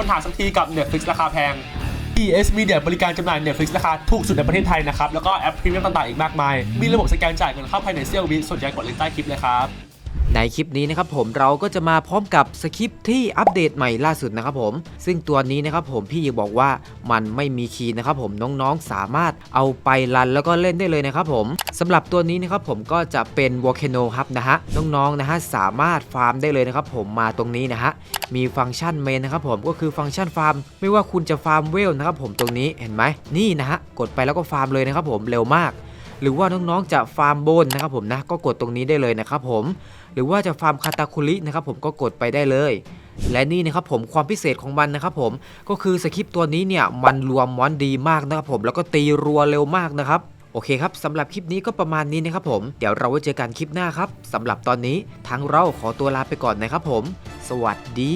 ปัญหาสักทีกับ Netflix ราคาแพง ES Media บริการจำหน่าย Netflix ราคาถูกสุดในประเทศไทยนะครับ แล้วก็แอปพรีเมียมต่างๆอีกมากมาย มีระบบสแกนจ่ายเงินเข้าภายในเซี่ยววิสนใจกดลิงก์ใต้คลิปเลยครับ ในคลิปนี้นะครับผมเราก็จะมาพร้อมกับสคริปที่อัปเดตใหม่ล่าสุดนะครับผมซึ่งตัวนี้นะครับผมพี่ยิงบอกว่ามันไม่มีคีย์นะครับผมน้องๆสามารถเอาไปรันแล้วก็เล่นได้เลยนะครับผมสำหรับตัวนี้นะครับผมก็จะเป็น Volcano Hub นะฮะน้องๆนะฮะสามารถฟาร์มได้เลยนะครับผมมาตรงนี้นะฮะมีฟังก์ชันเมนนะครับผมก็คือฟังก์ชันฟาร์ม ไม่ว่าคุณจะฟาร์มเวลนะครับผมตรงนี้เห็นไหมนี่นะฮะกดไปแล้วก็ฟาร์มเลยนะครับผมเร็วมาก หรือว่าน้องๆจะฟาร์มโบนนะครับผมนะก็กดตรงนี้ได้เลยนะครับผม หรือว่าจะฟาร์มคาตาคุรินะครับผมก็กดไปได้เลยและนี่นะครับผมความพิเศษของมันนะครับผมก็คือสคริปต์ตัวนี้เนี่ยมันรวมมอนดีมากนะครับผมแล้วก็ตีรัวเร็วมากนะครับโอเคครับสำหรับคลิปนี้ก็ประมาณนี้นะครับผมเดี๋ยวเราไว้เจอกันคลิปหน้าครับสำหรับตอนนี้ทางเราขอตัวลาไปก่อนนะครับผม สวัสดี